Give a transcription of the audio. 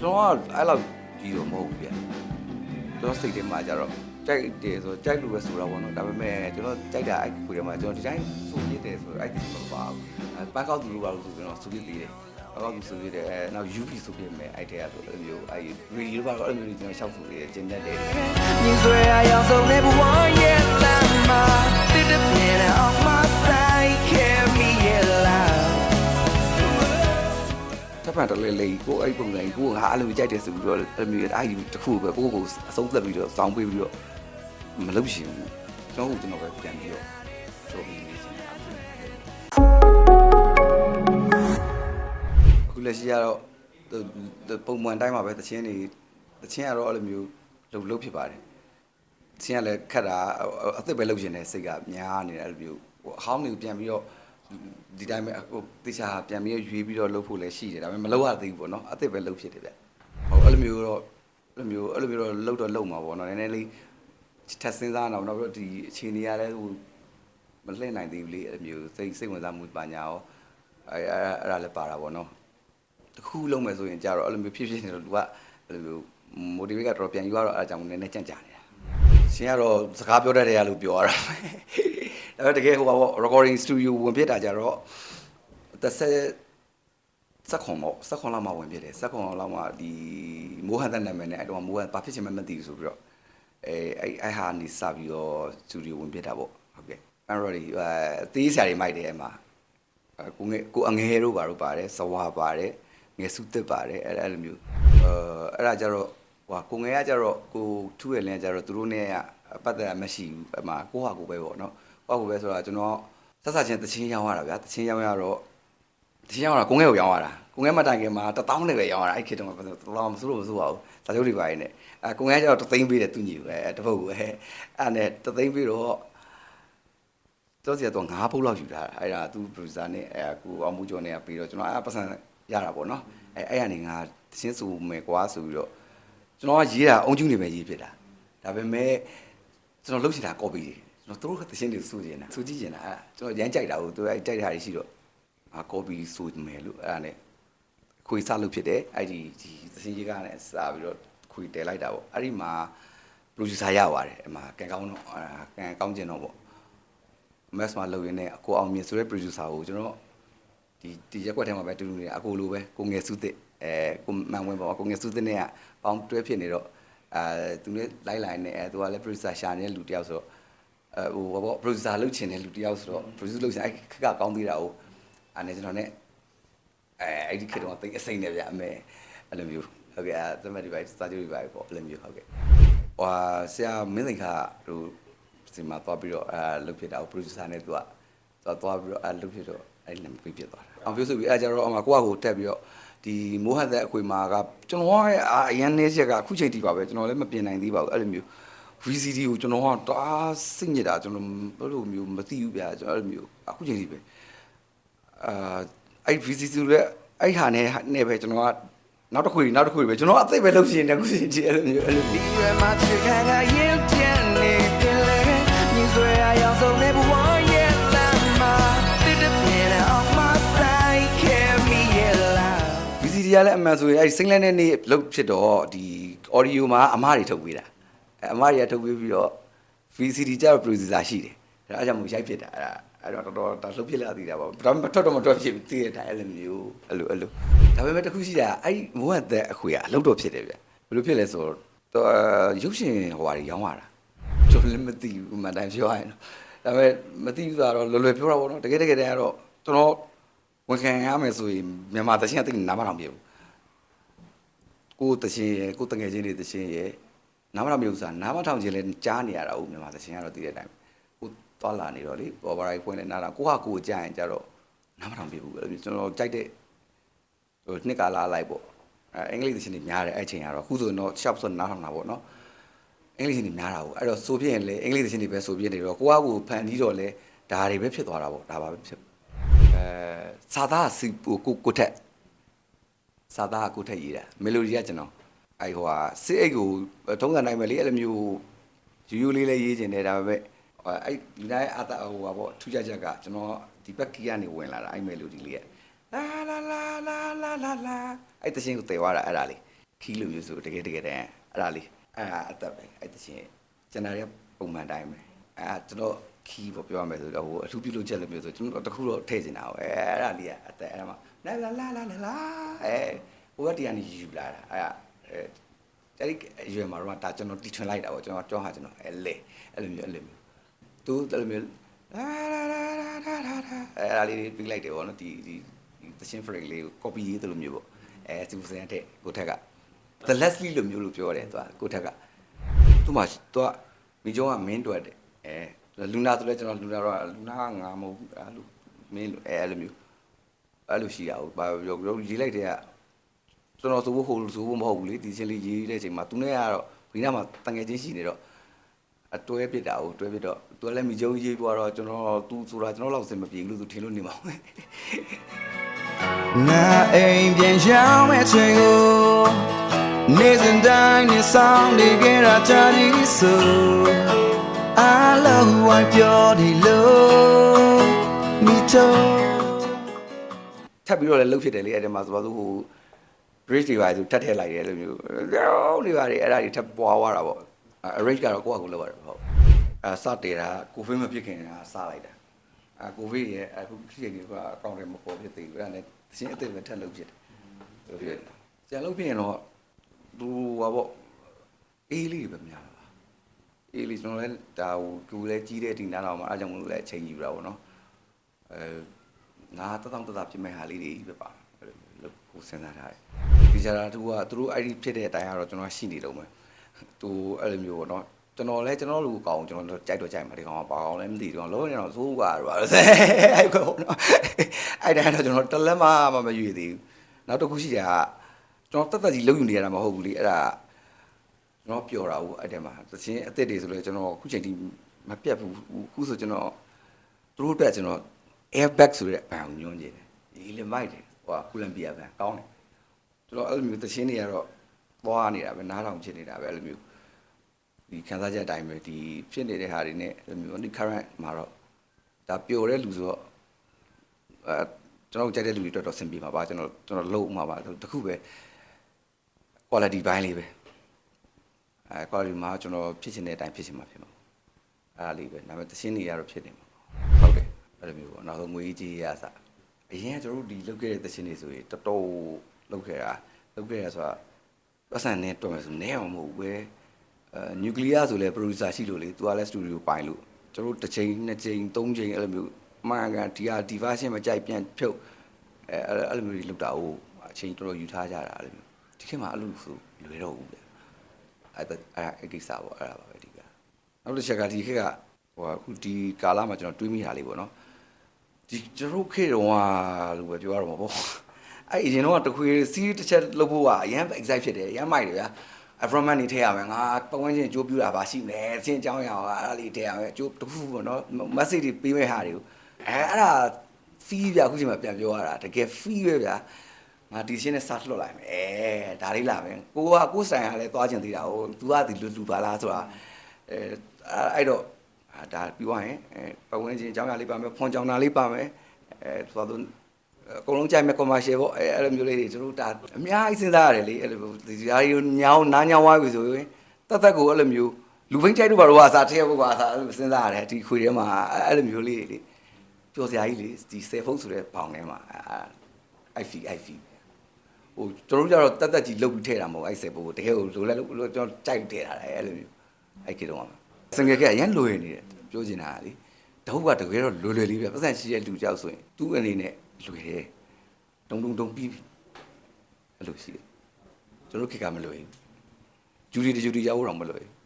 ကျွန်တော်ကအဲ့လောက်ကြီးတော့မဟုတ်ဘူးဗျကျွန်တော်စိတ်ထဲမှာကြတော့ကြိုက်တယ်ဆိုကြိုက်လို့ပဲဆိုတာပေါ့နော်ဒါပေမဲ့ကျွန်တော်ကြိုက်တာအဲ့ခွေထဲမှာကျွန်တော်ဒီတိုင်းစူပြစ်တယ်ဆိုတော့အဲ့ဒီမပါဘူးပန်းကောက်သူလိုပါလို့ဆိုကျွန်တော်စူပြစ်သေးတယ်ပန်းကောက်သူစူပြစ်တယ်နောက် UP စူပြစ်မယ်အဲ့တဲ့ကဆိုအဲ့မျိုးအဲ့ရီလိုပါတော့အဲ့မျိုးကျွန်တော်ရှောက်စူသေးတယ်ကျင်းတတ်တယ်မြင်ဆွဲရအောင်ဆုံးတဲ့ဘဝရဲ့လမ်းမှာတစ်တစ်ပြင်းအောင်မှာ တစ်ဖက်တလေလေကိုအဲ့ပုံစံကိုငါအဲ့လိုကြိုက်တယ်ဆိုပြီးတော့အဲ့လိုမျိုးအဲ့ဒီတစ်ခုပဲကိုကိုအဆုံးသက်ပြီးတော့စောင်းပေးပြီးတော့မလုပ်ရှင်ဘူးကျွန်တော်ကကျွန်တော်ပဲပြန်ပြီးတော့ဆိုပြီးနေချင်တာအခုလက်ရှိကတော့ပုံမှန်တိုင်းမှာပဲတချင်းနေတချင်းကတော့အဲ့လိုမျိုးလှုပ်လှုပ်ဖြစ်ပါတယ်တချင်းကလည်းခက်တာအသက်ပဲလှုပ်ရှင်တဲ့စိတ်ကများနေတယ်အဲ့လိုမျိုးဟိုအဟောင်းတွေကိုပြန်ပြီးတော့ ဒီတိုင်းပဲဟိုတေချာပြန်ပြီးရွေးပြီးတော့လှုပ်ဖို့လည်းရှိတယ်ဒါပေမဲ့မလှုပ်ရသေးဘူးပေါ့နော်အစ်စ်ပဲလှုပ်ဖြစ်တယ်ဗျဟိုအဲ့လိုမျိုးတော့အဲ့လိုမျိုးအဲ့လိုမျိုးတော့လှုပ်တော့လှုပ်မှာပေါ့နော်နည်းနည်းလေးထပ်စဉ်းစားအောင်နောက်ပြီးတော့ဒီအခြေအနေရလဲဟိုမလှည့်နိုင်သေးဘူးလေအဲ့လိုမျိုးစိတ်စိတ်ဝင်စားမှုပါညာရောအဲ့အဲ့အဲ့ဒါလည်းပါတာပေါ့နော်တခုလုံးမယ်ဆိုရင်ကြတော့အဲ့လိုမျိုးဖြစ်ဖြစ်နေတော့လူကအဲ့လိုမျိုး motivate ကတော့ပြန်ယူရတော့အဲ့ဒါကြောင့်နည်းနည်းကြန့်ကြာနေတာရှင်ကတော့စကားပြောတတ်တယ်ရလို့ပြောရတာဒါပေ မဲ့တကယ်ဟိုပါပေါ့ recording studio ဝင်ဖြစ်တာကြတော့တစ်ဆက်စက်ခွန်ပေါ့စက်ခွန်လောက်မှဝင်ဖြစ်တယ်စက်ခွန်လောက်မှဒီမိုးဟန်တဲ့နာမည်နဲ့အဲ့တော့မိုးဟန်ဘာဖြစ်ချင်မှမသိဘူးဆိုပြီးတော့အဲအဲ့အဲ့ဟာနေစပြီးတော့စတူဒီယိုဝင်ဖြစ်တာပေါ့ဟုတ်ကဲ့အဲ့တော့ဒီအဲသေးစရာတွေမိုက်တယ်အမအဲကိုငယ်ကိုအငယ်တို့ပါတော့ပါတယ်စဝါပါတယ်ငယ်စုတစ်ပါတယ်အဲ့အဲ့လိုမျိုးအဲအဲ့ဒါကြတော့ဟိုကိုငယ်ကကြတော့ကိုထူးရလင်းကကြတော့သူတို့နဲ့ကပတ်သက်တာမရှိဘူးအမကိုဟာကိုပဲပေါ့နော် ကိုဟာကိုပဲဆိုတာကျွန်တော်ဆက်ဆက်ချင်းတချင်းရောင်းရတာဗျာတချင်းရောင်းရတော့ဒီရောက်တာကိုငဲကိုရောင်းရတာကိုငဲမတိုင်ခင်မှာတပေါင်းနဲ့ပဲရောင်းရတာအဲ့ခေတ်တုန်းကတော်မစိုးလို့မစိုးပါဘူးစာချုပ်တွေပါရင်းနဲ့အဲကိုငဲကျတော့တသိန်းပေးတယ်သူညီပဲအဲတပုတ်ပဲအဲ့နဲ့တသိန်းပေးတော့တော့စီကတော့9ပုတ်လောက်ယူထားတာအဲ့ဒါသူ producer နဲ့အဲကိုအောင်မှုကျော်နဲ့ပြီးတော့ကျွန်တော်အဲ့ပတ်စံရတာပေါ့နော်အဲအဲ့ကနေငါတချင်းစုမယ်ကွာဆိုပြီးတော့ကျွန်တော်ကရေးတာအုံကျူးနေပဲရေးဖြစ်တာဒါပေမဲ့ကျွန်တော်လုပ်ချင်တာ copy တွေကျွ န်တော်တို့တချင်းတွေစုချင်တာစုကြည့်ချင်တာအဲ့ကျွန်တော်ရမ်းကြိုက်တာကိုသူအဲ့ကြိုက်တာတွေရှိတော့အာကော်ပီဆိုမယ်လို့အဲ့ဒါနဲ့ခွေစလုပ်ဖြစ်တယ်အဲ့ဒီဒီသစင်းကြီးကနဲ့စာပြီးတော့ခွေတဲလိုက်တာပေါ့အဲ့ဒီမှာ producer ရပါတယ်အဲ့မှာကန်ကောင်းတော့အာကန်ကောင်းကျင်တော့ပေါ့ mass မှာလုပ်ရင်းနဲ့အကိုအောင်မြင်ဆိုတဲ့ producer ကိုကျွန်တော်ဒီဒီရက်ကွက်ထဲမှာပဲတူတူနေအကိုလိုပဲကိုငယ်စုသစ်အဲကိုမန်ဝင်းပေါ့ကိုငယ်စုသစ်နဲ့ကပေါင်းတွဲဖြစ်နေတော့အဲသူနဲ့လိုက်လိုက်နေအဲသူကလည်း producer ရှာနေတဲ့လူတစ်ယောက်ဆိုတော့ အဲဟိုဘော producer လုပ်ချင်တဲ့လူတစ်ယောက်ဆိုတော့ producer လုပ်ချင်အဲ့ခက်ကကောင်းသေးတာကိုအဲ့နဲ့ကျွန်တော် ਨੇ အဲအဲ့ဒီခေတ်တော့တိတ်အစိမ့်နေဗျအမေအဲ့လိုမျိုးဟုတ်ကဲ့အဲသမက်ဒီဘိုက်စာချုပ်ဒီဘိုက်ပေါ့အဲ့လိုမျိုးဟုတ်ကဲ့ဟွာဆရာမင်းသိခါတို့စီမှာသွားပြီးတော့အဲလုပ်ဖြစ်တာကို producer နဲ့သူကသွားသွားပြီးတော့အဲလုပ်ဖြစ်တော့အဲ့ဒီလည်းပြပြသွားတာအောင်ပြောဆိုပြီးအဲကြတော့အမကိုကကိုတက်ပြီးတော့ဒီမိုးဟန်သက်အခွေမှာကကျွန်တော်ရဲ့အရန်နေချက်ကအခုချိန်ထိပါပဲကျွန်တော်လည်းမပြင်နိုင်သေးပါဘူးအဲ့လိုမျိုး VCD ကိုကျွန်တော်ကတအားစိတ်ညစ်တာကျွန်တော်ဘယ်လိုမျိုးမသိဘူးဗျာကျွန်တော်အဲ့လိုမျိုးအခုချိန်ထိပဲအာအဲ့ VCD လည်းအဲ့ဟာနဲ့နဲ့ပဲကျွန်တော်ကနောက်တစ်ခွေနောက်တစ်ခွေပဲကျွန်တော်အသိပဲလုပ်ရှင်တယ်အခုချိန်ထိအဲ့လိုမျိုးအဲ့လိုဒီရမှာချစ်ခံရရင်ပြန်နေပြန်လဲမြင်ဆွဲရအောင်ဆုံးနေဘဝရဲ့လမ်းမှာတစ်တပြင်းအောင်မဆိုင်ခဲ့မိရဲ့လား VCD ကလည်းအမှန်ဆိုရင်အဲ့စိတ်လက်နဲ့နေလုပ်ဖြစ်တော့ဒီ audio မှာအမှားတွေထုတ်ပေးတာ အဲ့အမားတွေကထုတ်ပေးပြီးတော့ VCD ကျတော့ producer ရှိတယ်ဒါအားကြောင့်မို့ရိုက်ဖြစ်တာအဲ့ဒါအဲ့တော့တော်တော်ဒါလှုပ်ဖြစ်လာသေးတာပေါ့ဒါပေမဲ့မထွက်တော့မထွက်ဖြစ်ဘူးသိရတဲ့အလိုမျိုးအဲ့လိုအဲ့လိုဒါပေမဲ့တစ်ခုရှိတာအဲ့မိုးဟန်သက်အခွေကအလုပ်တော့ဖြစ်တယ်ဗျဘယ်လိုဖြစ်လဲဆိုတော့ရုပ်ရှင်ဟိုဟာတွေရောင်းရတာကျွန်တော်လည်းမသိဘူးအမှန်တိုင်းပြောရရင်တော့ဒါပေမဲ့မသိဘူးဆိုတော့လွယ်လွယ်ပြောတာပေါ့နော်တကယ်တကယ်တည်းကတော့ကျွန်တော်ဝန်ခံရမယ်ဆိုရင်မြန်မာတချင်းအသိနားမထောင်ပြဘူးကိုတချင်းရယ်ကိုတငယ်ချင်းတွေတချင်းရယ် နားမထောင်ပြဘူးဆိုတာနားမထောင်ခြင်းလဲကြားနေရတာဟုတ်မြန်မာတချင်းကတော့သိတဲ့အတိုင်းကိုသွားလာနေတော့လေဘောဘာရိုက်ဖွင့်နေနားတာကိုဟာကိုကြားရင်ကြတော့နားမထောင်ပြဘူးအဲ့လိုကျွန်တော်ကြိုက်တဲ့ဟိုနှစ်ကာလာလိုက်ပေါ့အဲအင်္ဂလိပ်တချင်းတွေများတယ်အဲ့ချိန်ကတော့အခုဆိုရင်တော့ shop ဆိုနားထောင်တာပေါ့နော်အင်္ဂလိပ်ရှင်တွေများတာကိုအဲ့တော့ဆိုပြရင်လေအင်္ဂလိပ်ရှင်တွေပဲဆိုပြနေတော့ကိုကကိုဖန်ပြီးတော့လေဒါတွေပဲဖြစ်သွားတာပေါ့ဒါပါပဲဖြစ်အဲစာသားစီကိုကိုကိုထက်စာသားကိုထက်ရေးတာမီလိုဒီကကျွန်တော် အဲ့ဟိုဟာစစ်အိတ်ကိုထုံးစံတိုင်းပဲလေအဲ့လိုမျိုးယူယူလေးလေးရေးကျင်တယ်ဒါပေမဲ့အဲ့လူတိုင်းအတာဟိုဟာပေါ့ထူးခြားချက်ကကျွန်တော်ဒီဘက်ကီကနေဝင်လာတာအဲ့မီလိုဒီလေးကလာလာလာလာလာလာလာအဲ့တခြင်းကိုတည်သွားတာအဲ့ဒါလေးခီးလိုမျိုးဆိုတကယ်တကယ်တမ်းအဲ့ဒါလေးအဲ့ဒါအသက်ပဲအဲ့တချင်းကျွန်တော်ရပုံမှန်တိုင်းပဲအဲ့ကျွန်တော်ခီးပေါ့ပြောရမယ်ဆိုတော့ဟိုအထူးပြုလုပ်ချက်လိုမျိုးဆိုကျွန်တော်တခုတော့ထည့်နေတာပဲအဲ့ဒါလေးကအသက်အဲ့ဒါမှလာလာလာလာလာအဲဟိုကတရားနေယူလာတာအဲ့ အဲအဲ့ဒီအရွယ်မှာတော့ဒါကျွန်တော်တီထွင်လိုက်တာပေါ့ကျွန်တော်ကြောင်းဟာကျွန်တော်အဲ့လေအဲ့လိုမျိုးအဲ့လိုမျိုးသူအဲ့လိုမျိုးလာလာလာလာလာလာအဲ့ဒါလေးပြီးလိုက်တယ်ပေါ့နော်ဒီဒီသချင်း frame လေးကို copy ရေးတယ်လို့မျိုးပေါ့အဲစီပူစင်တဲ့ကိုထက်က the leslie လို့မျိုးလို့ပြောတယ်သူကကိုထက်ကသူမှသူကမိကျောင်းကမင်းတွက်တယ်အဲလူနာဆိုလဲကျွန်တော်လူနာတော့လူနာကငါမဟုတ်ဘူးအဲ့လိုမင်းအဲအဲ့လိုမျိုးအဲ့လိုရှိတာဟုတ်ဘာပြောပြောရေးလိုက်တဲ့က ကျွန်တော်ဆိုဖို့ဟိုဆိုဖို့မဟုတ်ဘူးလေဒီချင်းလေးရေးတဲ့အချိန်မှာသူနဲ့ကတော့ဘီနာမှာတငယ်ချင်းရှိနေတော့အတွဲပြစ်တာဟုတ်တွဲပြစ်တော့သူကလည်းမိကျုံရေးသွားတော့ကျွန်တော်သူဆိုတာကျွန်တော်လောက်စင်မပြေဘူးလို့သူထင်လို့နေမှာငါအိမ်ပြန်ရောက်မဲ့ချိန်ကိုနေစဉ်တိုင်းနေဆောင်နေကြတာချာဒီဆို I love who I ပြောဒီလို့မိတော့ထပ်ပြီးတော့လည်းလှုပ်ဖြစ်တယ်လေအဲ့ဒီမှာဆိုတော့သူဟို bridge တွေပါသူထပ်ထည့်လိုက်တယ်လို့မျိုးရောနေပါတယ်အဲ့ဒါတွေထပ်ပွားသွားတာပေါ့ arrange ကတော့ကိုယ့်အကူလုပ်ရတယ်ဟုတ်အဲစတေတာကိုဗစ်မဖြစ်ခင်ကစလိုက်တာအဲကိုဗစ်ရဲ့အခုဖြစ်နေကအကောင့်တွေမပေါ်ဖြစ်သေးဘူးအဲ့ဒါနဲ့သင်းအစ်စ်ပဲထပ်လုပ်ဖြစ်တယ်ဟုတ်ဖြစ်ကျန်လုပ်ဖြစ်ရင်တော့သူဟာပေါ့အေးလေးပဲများပါအေးလေးကျွန်တော်လည်းဒါဟိုသူလည်းကြီးတဲ့ဒီနားတော့မှာအားကြောင့်မလို့လည်းအချိန်ယူတာပေါ့နော်အဲငါတတောင့်တတဖြစ်မဲ့ဟာလေးတွေပဲပါအဲ့လိုလုပ် ကိုစဉ်းစားထားတယ်ဒီကြတာသူကသူတို့အဲ့ဒီဖြစ်တဲ့အတိုင်းကတော့ကျွန်တော်ရှိနေတော့မယ်သူအဲ့လိုမျိုးပေါ့နော်ကျွန်တော်လည်းကျွန်တော်လူကောင်းကျွန်တော်ကြိုက်တော့ကြိုက်မှာဒီကောင်ကဘာကောင်လဲမသိဘူးလုံးနေတော့သိုးကွာတော့အဲ့ကောနော်အဲ့တိုင်းတော့ကျွန်တော်တလက်မမမရွေသေးဘူးနောက်တစ်ခုရှိတာကကျွန်တော်တက်တက်ကြီးလုံယူနေရတာမဟုတ်ဘူးလေအဲ့ဒါကျွန်တော်ပျော်တာဟုတ်အဲ့တဲမှာသချင်းအစ်စ်တွေဆိုလဲကျွန်တော်အခုချိန်ထိမပြတ်ဘူးအခုဆိုကျွန်တော်သူတို့အတွက်ကျွန်တော် airbag ဆိုတဲ့ဘန်ကိုညွှန်းကြည့်တယ်ဒီလေမိုက်တယ် ဟိုကကူလမ်ဘီယာဘန်ကောင်းတယ်ကျွန်တော်အဲ့လိုမျိုးသချင်းတွေကတော့သွားနေတာပဲနားထောင်ဖြစ်နေတာပဲအဲ့လိုမျိုးဒီခန်းစားချက်အတိုင်းပဲဒီဖြစ်နေတဲ့ဟာတွေနဲ့အဲ့လိုမျိုးဒီ current မှာတော့ဒါပျော်တဲ့လူဆိုတော့အဲကျွန်တော်ကြိုက်တဲ့လူတွေအတွက်တော့ဆင်ပြေမှာပါကျွန်တော်ကျွန်တော်လုံးမှာပါတခုပဲ quality ဘိုင်းလေးပဲအဲ quality မှာကျွန်တော်ဖြစ်ချင်တဲ့အတိုင်းဖြစ်ချင်မှာဖြစ်မှာအဲ့ဒါလေးပဲဒါပေမဲ့သချင်းတွေကတော့ဖြစ်နေမှာဟုတ်တယ်အဲ့လိုမျိုးပေါ့နောက်ဆုံးငွေကြီးရစ အရင်ကကျွန်တော်တို့ဒီလုပ်ခဲ့တဲ့သချင်းတွေဆိုရင်တော်တော်လုပ်ခဲ့တာလုပ်ခဲ့ရဆိုတာပတ်စံနဲ့တော်မယ်ဆိုနဲအောင်မဟုတ်ဘူးပဲအဲနျူကလ িয়ার ဆိုလဲ producer ရှိလို့လေသူကလည်း studio ပိုင်လို့ကျွန်တော်တို့တစ်ချိန်နှစ်ချိန်သုံးချိန်အဲ့လိုမျိုးမှန်ကန်ဒီဟာ diversion မကြိုက်ပြန်ဖြုတ်အဲအဲ့လိုမျိုးတွေလုပ်တာဟိုအချိန်တော်တော်ယူထားကြတာအဲ့လိုမျိုးဒီခေတ်မှာအဲ့လိုဆိုလွယ်တော့ဘူးလေအဲ့ဒါအဲ့အကိစ္စပေါ့အဲ့ဒါပါပဲဒီကနောက်တစ်ချက်ကဒီခေတ်ကဟိုအခုဒီကာလမှာကျွန်တော်တွေးမိတာလေးပေါ့နော် ဒီကျွန်တော်ခေတ်တော့ဟာလို့ပဲပြောရတော့မှာပေါ့အဲ့အရင်တော့တခွေစီးတစ်ချက်လုပ်ဖို့ကအရန် excite ဖြစ်တယ်အရန်မိုက်တယ်ဗျာ affirmation နေထည့်ရမယ်ငါပတ်ဝန်းကျင်အကျိုးပြုတာပါရှိမယ်အချင်းအကြောင်းရအောင်အဲ့ဒါလေးထည့်ရမယ်အကျိုးတစ်ခုခုပေါ့နော် message တွေပေးမဲ့ဟာတွေကိုအဲအဲ့ဒါ fee ဗျာအခုချိန်မှာပြန်ပြောရတာတကယ် fee ပဲဗျာငါဒီရှင်းနဲ့စလွတ်လိုက်မယ်အဲဒါလေးလာမယ်ကိုကကိုဆိုင်ကလည်းသွားကျင်သေးတာဟို तू ကဒီလူလူပါလားဆိုတာအဲအဲ့တော့ ဒါပြီးသွားရင်အဲပတ်ဝန်းကျင်အကြောင်းအရာလေးပါမယ်ဖွန်ကြောင်တာလေးပါမယ်အဲသွားတော့အကုန်လုံးကြိုက်မဲ့ commercial ပေါ့အဲအဲ့လိုမျိုးလေးတွေကျွန်တော်ဒါအများကြီးစဉ်းစားရတယ်လေအဲ့လိုဒီဓာရီညောင်းနားညောင်းသွားပြီဆိုရင်တတ်တတ်ကိုအဲ့လိုမျိုးလူဘိန်းကြိုက်တော့ဘာလို့အစားထည့်ဖို့ကအစားအဲ့လိုစဉ်းစားရတယ်ဒီခွေထဲမှာအဲ့လိုမျိုးလေးတွေပျော်စရာကြီးလေဒီဆယ်ဖုတ်ဆိုတဲ့ဘောင်ထဲမှာအဲ့ IV IV ဟိုကျွန်တော်တို့ကြတော့တက်တက်ကြီးလုတ်ပြီးထည့်တာမဟုတ်အဲ့ဆယ်ဖုတ်ကိုတကယ်ကိုလိုလဲလို့ကျွန်တော်ကြိုက်ထည့်တာလေအဲ့လိုမျိုးအဲ့ကေတော့ စင်ကကအရန်လွယ်နေတယ်ပြောချင်တာလေတဟုတ်ကတကယ်တော့လွယ်လွယ်လေးပဲပတ်စံရှိတဲ့လူကြောက်ဆိုရင်သူ့အနေနဲ့လွယ်တယ်တုံတုံတုံပြီးပြီအဲ့လိုရှိတယ်ကျွန်တော်ခေတ်ကမလွယ်ဘူးဂျူရီတဂျူရီရောက်တော့မလွယ်ဘူး